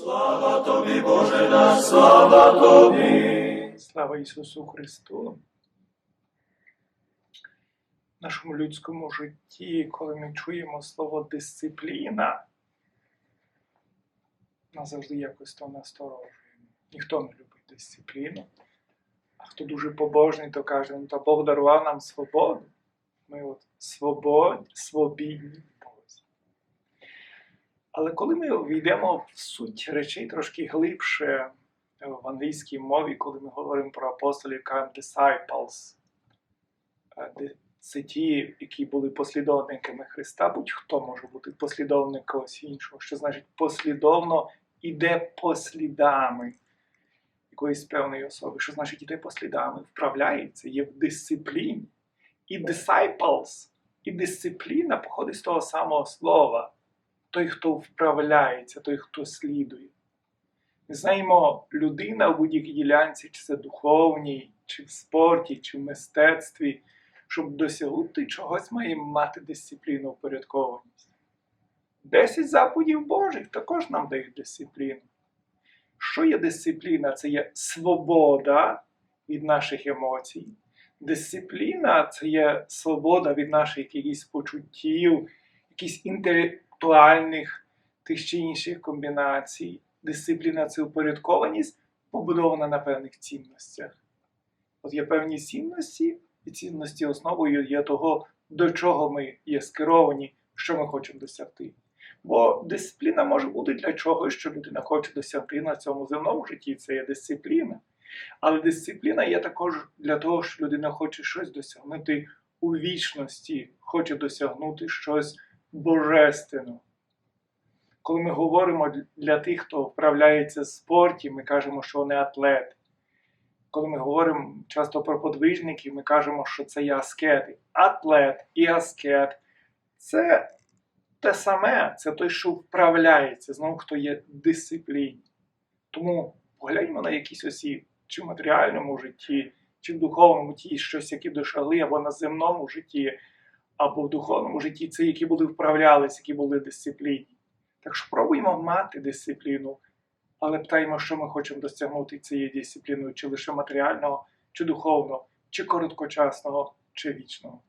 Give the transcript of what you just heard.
Слава тобі, Боже наш, слава тобі. Слава Ісусу Христу! В нашому людському житті, коли ми чуємо слово дисципліна, нас завжди якось то насторожує. Ніхто не любить дисципліну. А хто дуже побожний, то каже, ну та Бог дарував нам свободу. Ми от свобод, свобідні. Але коли ми війдемо в суть речей трошки глибше, в англійській мові, коли ми говоримо про апостолів, кажемо disciples, е, це ті, які були послідовниками Христа, будь-хто може бути послідовником когось іншого, що значить послідовно іде по слідами якоїсь певної особи. Що значить іде по слідами? Вправляється, є в дисципліні. І disciples, і дисципліна походить з того самого слова. Той, хто вправляється, той, хто слідує. Ми знаємо, людина в будь-якій ділянці, чи це духовній, чи в спорті, чи в мистецтві, щоб досягнути чогось, має мати дисципліну, упорядкованість. Десять заповідей Божих також нам дають дисципліну. Що є дисципліна? Це є свобода від наших емоцій. Дисципліна це є свобода від наших якихось почуттів, якихось інтелектуальних тих чи інших комбінацій. Дисципліна це упорядкованість, побудована на певних цінностях. От є певні цінності, і цінності основою є того, до чого ми є скеровані, що ми хочемо досягти. Бо дисципліна може бути для чогось, що людина хоче досягти на цьому земному житті, це є дисципліна. Але дисципліна є також для того, що людина хоче щось досягнути у вічності, хоче досягнути щось божественного. Коли ми говоримо для тих, хто вправляється в спорті, ми кажемо, що вони атлети. Коли ми говоримо часто про подвижників, ми кажемо, що це є аскети. Атлет і аскет це те саме, це той, що вправляється, знову хто є дисципліні. Тому погляньмо на якісь осі, чи в матеріальному житті, чи в духовному ті щось, які досягли, або на земному житті, або в духовному житті, це які були вправлялися, які були дисципліні. Так що пробуємо мати дисципліну, але питаємо, що ми хочемо досягнути цією дисципліною, чи лише матеріального, чи духовного, чи короткочасного, чи вічного.